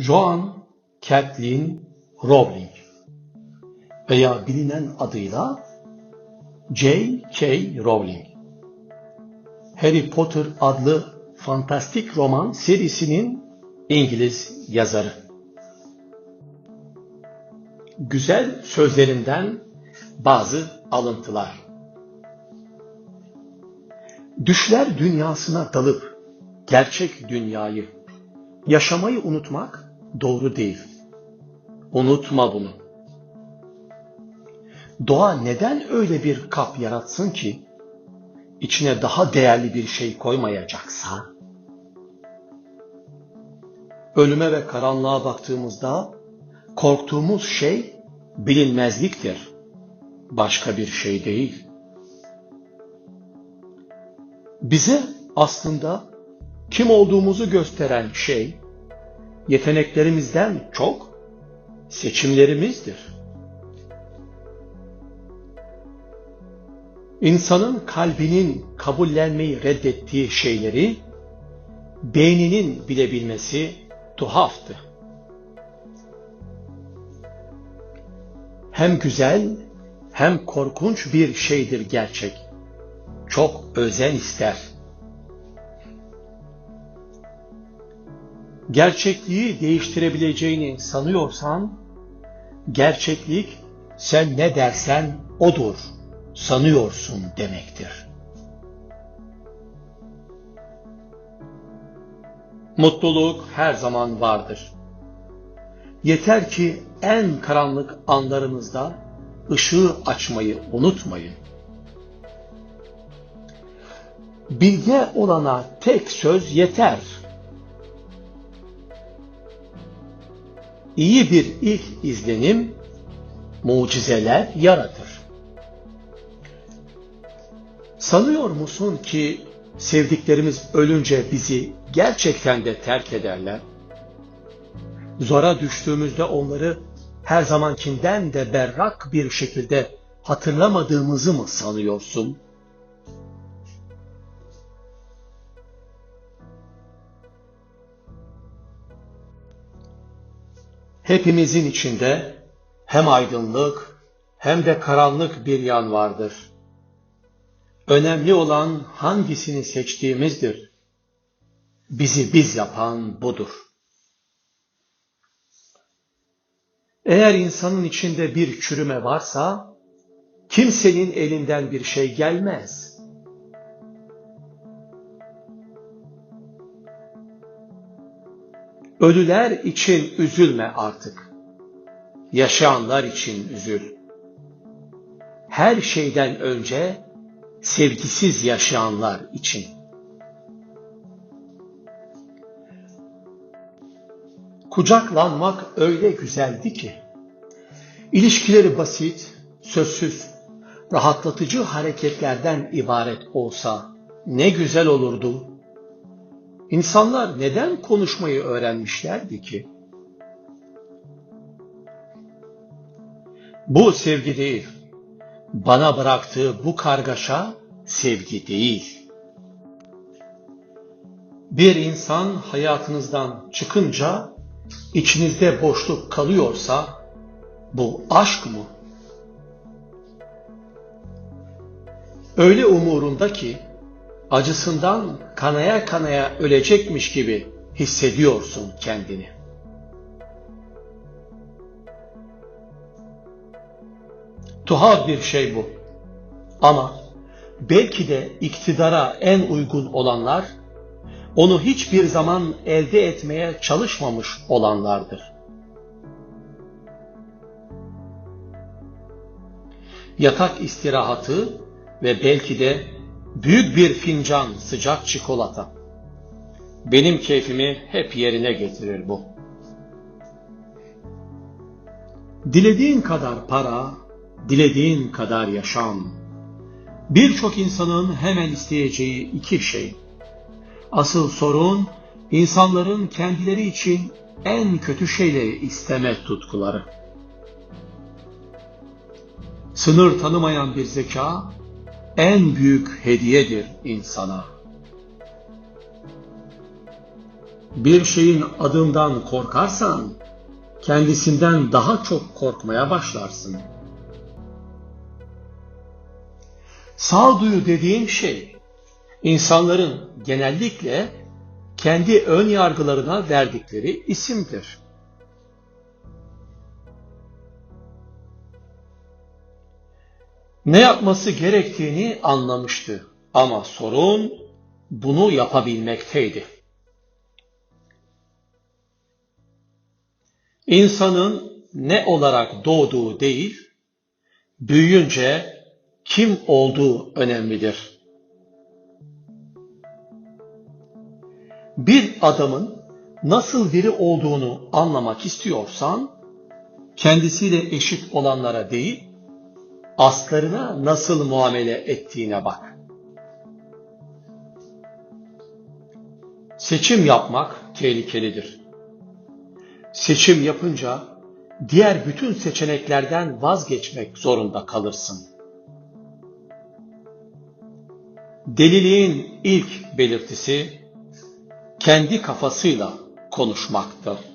Joan Kathleen Rowling veya bilinen adıyla J.K. Rowling. Harry Potter adlı fantastik roman serisinin İngiliz yazarı. Güzel sözlerinden bazı alıntılar. Düşler dünyasına dalıp gerçek dünyayı, yaşamayı unutmak doğru değil. Unutma bunu. Doğa neden öyle bir kap yaratsın ki içine daha değerli bir şey koymayacaksa? Ölüme ve karanlığa baktığımızda korktuğumuz şey bilinmezliktir. Başka bir şey değil. Bize aslında kim olduğumuzu gösteren şey yeteneklerimizden çok seçimlerimizdir. İnsanın kalbinin kabullenmeyi reddettiği şeyleri beyninin bilebilmesi tuhaftı. Hem güzel hem korkunç bir şeydir gerçek. Çok özen ister. Gerçekliği değiştirebileceğini sanıyorsan, gerçeklik sen ne dersen odur sanıyorsun demektir. Mutluluk her zaman vardır. Yeter ki en karanlık anlarınızda ışığı açmayı unutmayın. Bilge olana tek söz yeter. İyi bir ilk izlenim mucizeler yaratır. Sanıyor musun ki sevdiklerimiz ölünce bizi gerçekten de terk ederler? Zora düştüğümüzde onları her zamankinden de berrak bir şekilde hatırlamadığımızı mı sanıyorsun? Hepimizin içinde hem aydınlık hem de karanlık bir yan vardır. Önemli olan hangisini seçtiğimizdir. Bizi biz yapan budur. Eğer insanın içinde bir çürüme varsa, kimsenin elinden bir şey gelmez. Ölüler için üzülme artık. Yaşayanlar için üzül. Her şeyden önce sevgisiz yaşayanlar için. Kucaklanmak öyle güzeldi ki, ilişkileri basit, sözsüz, rahatlatıcı hareketlerden ibaret olsa ne güzel olurdu. İnsanlar neden konuşmayı öğrenmişlerdi ki? Bu sevgi değil. Bana bıraktığı bu kargaşa sevgi değil. Bir insan hayatınızdan çıkınca içinizde boşluk kalıyorsa bu aşk mı? Öyle umurunda ki acısından kanaya kanaya ölecekmiş gibi hissediyorsun kendini. Tuhaf bir şey bu. Ama belki de iktidara en uygun olanlar onu hiçbir zaman elde etmeye çalışmamış olanlardır. Yatak istirahatı ve belki de büyük bir fincan sıcak çikolata. Benim keyfimi hep yerine getirir bu. Dilediğin kadar para, dilediğin kadar yaşam. Birçok insanın hemen isteyeceği iki şey. Asıl sorun insanların kendileri için en kötü şeyleri isteme tutkuları. Sınır tanımayan bir zeka en büyük hediyedir insana. Bir şeyin adından korkarsan, kendisinden daha çok korkmaya başlarsın. Sağduyu dediğim şey, insanların genellikle kendi ön yargılarına verdikleri isimdir. Ne yapması gerektiğini anlamıştı ama sorun bunu yapabilmekteydi. İnsanın ne olarak doğduğu değil, büyüyünce kim olduğu önemlidir. Bir adamın nasıl biri olduğunu anlamak istiyorsan, kendisiyle eşit olanlara değil, aslarına nasıl muamele ettiğine bak. Seçim yapmak tehlikelidir. Seçim yapınca diğer bütün seçeneklerden vazgeçmek zorunda kalırsın. Deliliğin ilk belirtisi kendi kafasıyla konuşmaktır.